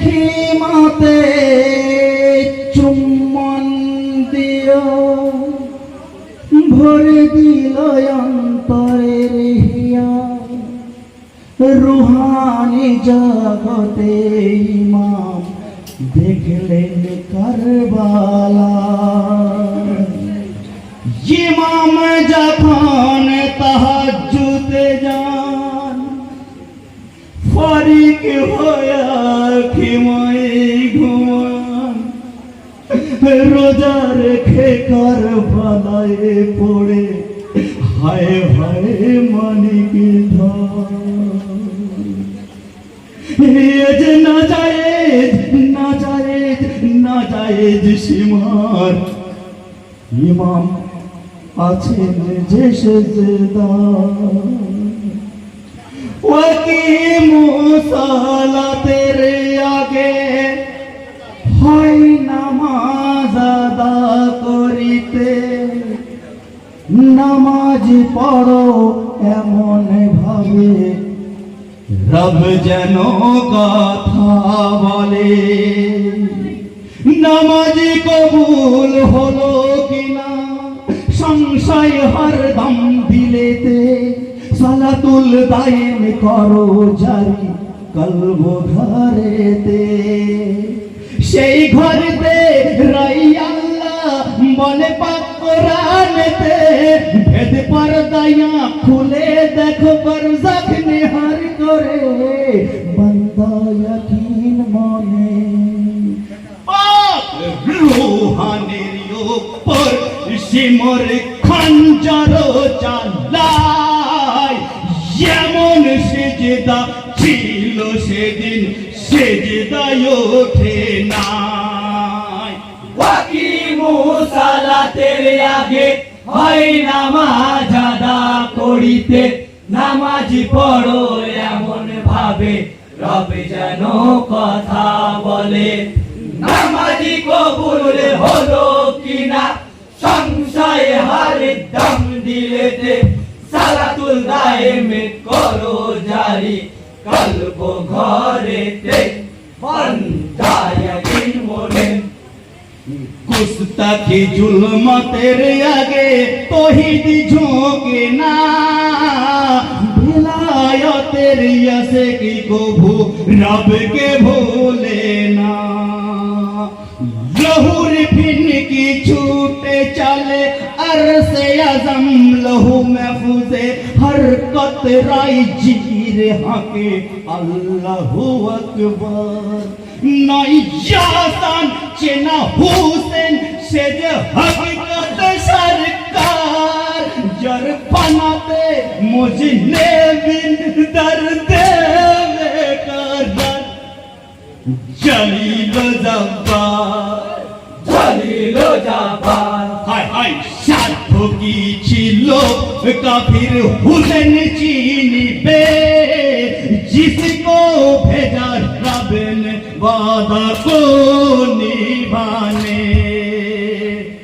খিমাতে চুম্বন দিও। ভরে দিল অন্তরের হিয়া। রুহানি জগতে ইমাম দেখলেন কারবালা। রোজা রেখে কার বালায় পড়ে। হায় হায় মানিক ধর না জায়েজ না জায়েজ না জায়েজ সীমার। ইমাম আছেন যে সেজদা ওয়াকিম সালাতের আগে হয় নামাজ আদা করিতে। নামাজ পড়ো এমন ভাবে। রব কথা বলে। নামাজ কবুল হলো কিনা? সংশয় হরদম দিলেতে। সালাতুল দায়েম করো জারি কলব ঘরেতে। সেই ঘরেতে রাই আল্লাহ বলে পাক কোরআনেতে ভেদ পর্দায়া খুলে দেখো বরজাখ নিহার করে। বান্দা ইয়াকিন মনে। রুহানের উপর সিমর খঞ্জর এমন সেজদা ছিল সেদিন, সেজদায় ওঠে নাই। ওয়াকিমু সালাতের আগে হয় নামাজ আদা করিতে, নামাজ পড়ো এমন ভাবে, রবে যেন কথা বলে। নামাজি কবুল হলো কিনা, সংশয় হারে দম দিলেতে, সালাতুল দায়েমে করো জারি কলব ঘরেতে বন্ধায় মনে গুস্তাখি জুলমতের আগে তহিদ ঝোঁকে না বিলায়তের ইয়াসে কি কভু রবকে ভোলে না লহুর ফিন কি ছুটে চলে अरसे अजम लहू महफूजे हर कतराई রে হাঁকে আল্লাহ আকবর। নাই জাতান চেনা হুসেন, সে যে হকীকত সরকার। জর পানাতে মুঝে নেবিন দর্দে বেকার। জলিল জব্বার। জলিল জব্বার। হায় হায় কি ছিল কাফির হুসেন চিনি বে वादा को निभाने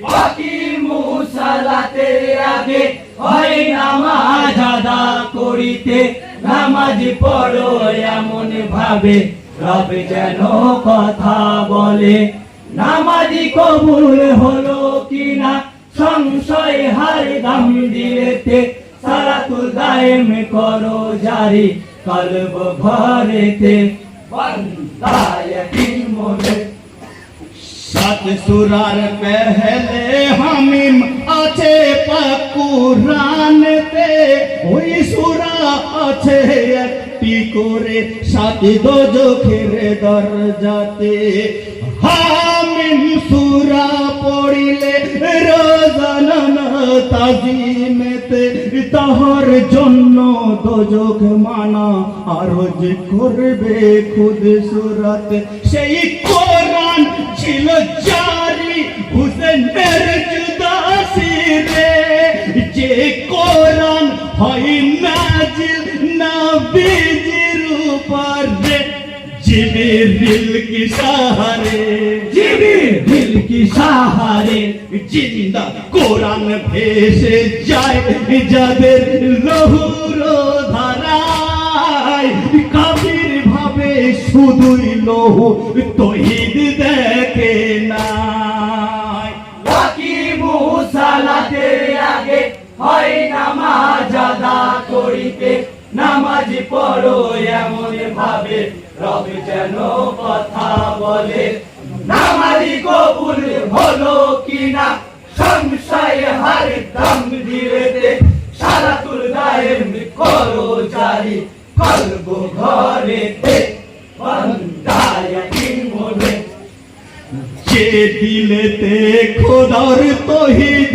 ওয়াকিমু সালাতের আগে হয় নামাজ আদা করিতে নামাজ পড়ো এমন ভাবে রবে যেন কথা বলে নামাজি কবুল হলো কিনা সংশয় হার দাম দিলেতে সালাতুল দায়েম করো জারি কলব ঘরেতে বন্দায় মনে সাত সুরার পেহলে হামিম আছে পাকুরানতে ওই সুরা আছে একটি করে সাত দোজখের দরজাতে হামিম সুরা পড়িলে রোজানা তাজিমেতে তাহার জন্য দোজখ মানা। আরজ করবে খুদ সুরাত, সেই কোরআন ছিল জারি। হুসেনের জুদাসি রে, যে কোরআন হয় নাজিল নবীজির উপর রে। জিবরিল কি সাহারে জিবি দিল কি সাহারে জিন্দা কোরআন ভেসে যায়, যাদের লহুর ধারায় কাবির ভাবে শুধুই লহু তহিদ দেখে বাকি মুসালাতের আগে হয় নামাজ আদা করিতে, নামাজ পড়ো এমন ভাবে, রবে যেন কথা বলে। নামাজি কবুল হলো কিনা? সংশয় হার দম দিলেতে সারা তুল গায়ের করো জারি। কলব ঘরেতে বন্দায় মনে যে দিলেতে খোদার তহিদ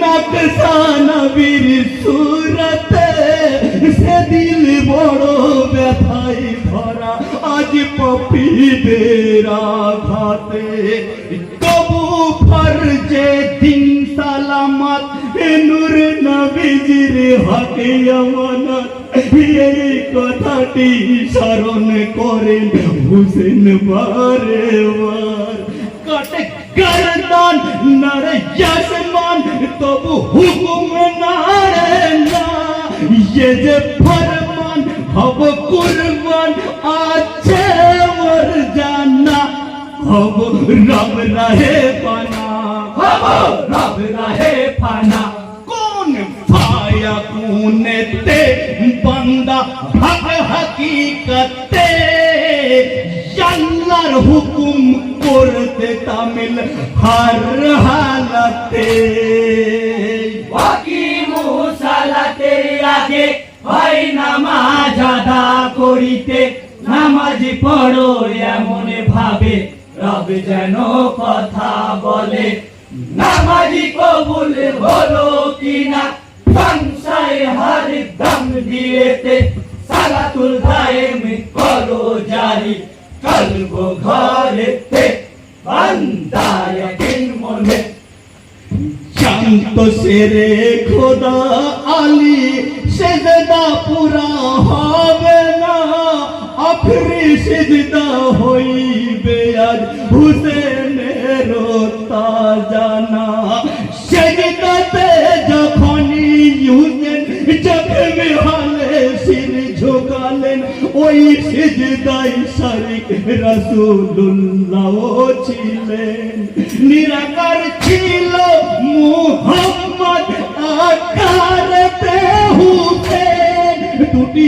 নকশা নবীর সুরতে সে দিল বড় ব্যথায় ভরা আজ পপিদের আঘাতে কবু ফরজে দিন সালামত নূর নবীজির হকে আমানত। এই কথাটি স্মরণ করেন হুসেন বারে বার কাটে আসমান তবু হুকুম নাড়ে না। ये ফরমান হব কুরবান, আছে মর জানা হব রব রহে পানা। হব রব রহে ফানা কোন পায়া কুনেতে বান্দা হক হকিকতে? আল্লাহর হুকুম করতে তামিল হর হালতে। বাকি মুসালাতে আগে হয় আদা করিতে নামাজ পড়ো এমন ভাবে। রব যেন কথা বলে, নামাজি কবুল হলো কিনা? সংশয় হর দম দিয়েতে সালাতুল করো জারি। ঘরেতে মনে। শান্ত সেরে খোদা আলী, সেজদা পুরা না সেজদা হইবে আজ হুসেনের তাজানা সেজদাতে ওই সিজদাই ছিলেন। নিরাকার ছিল মুহাম্মদ হুসেন। দুটি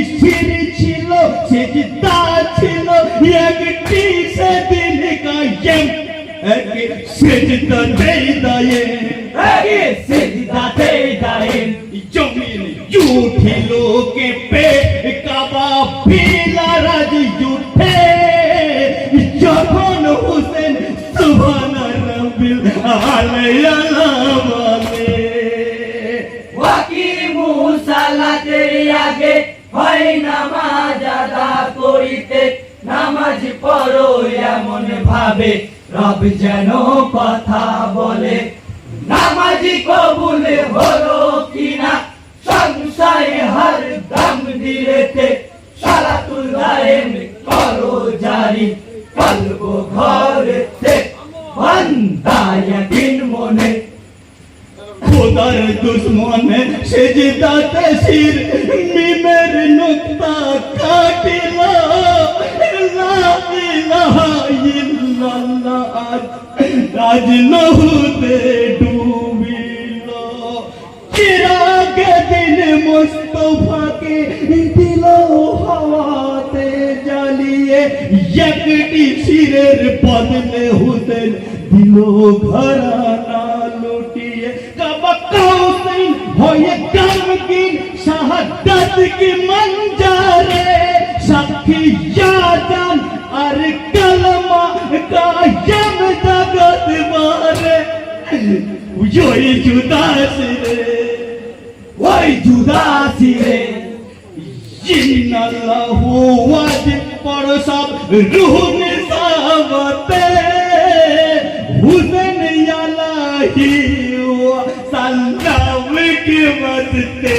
ছিল সিজদা দেই দায়ে আগে সিজদাতে দায়েম জমিন জুঠিল কে পে কাবা ফিলারাজ জুঠে যখন হুসেন সুবহান রব্বিল আলাইয়া বলে বাকি মুসালাতের আগে হয় নামাজ আদা করিতে। নামাজ পড়ো এমন ভাবে রব যেন কথা বলে। নামাজি কবুল হলো কিনা, সংশয় হর দম দিলেতে সালাতুল দায়েম করো জারি কলব ঘরেতে। বান্দায় দিন মনে, খোদার দুশ্মন সেজদাতে শির, মিমের নুক্তা কাটিল আজ আজ লহুতে ডুবিল চিরাগে দিন মুস্তফাকে দিল হাওয়াতে জ্বালিয়ে একটি শিরের বদলে হুসেন দিল ঘরানা লুটিয়ে কাবা কাউসিন হয়ে গামগিন শাহাদাত কি মঞ্জারে সাক্ষী জান ওই জুদাস রে ওই জুদাসি রে জিন্নাল্লাহু ওয়াজিব পড় সব নিসাবতে হুসেন ইয়ালাহি ওয়া সাল্লাম কি বদতে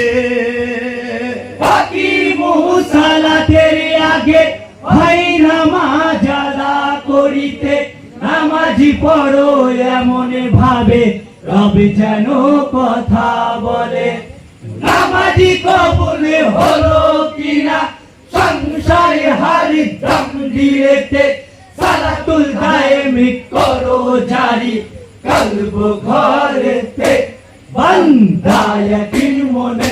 বাকি মুসালাতের আগে ভাই নামাজ আদা করিতে, নামাজি পড়ো এমন ভাবে। রবি যেন কথা বলে, নামাজি কবুল হলো কিনা? সংসারে হারি দম দিয়েতে সালাতুল দায়েমি করো জারি, কলব ঘরেতে বান্দা ইয়াকিন মনে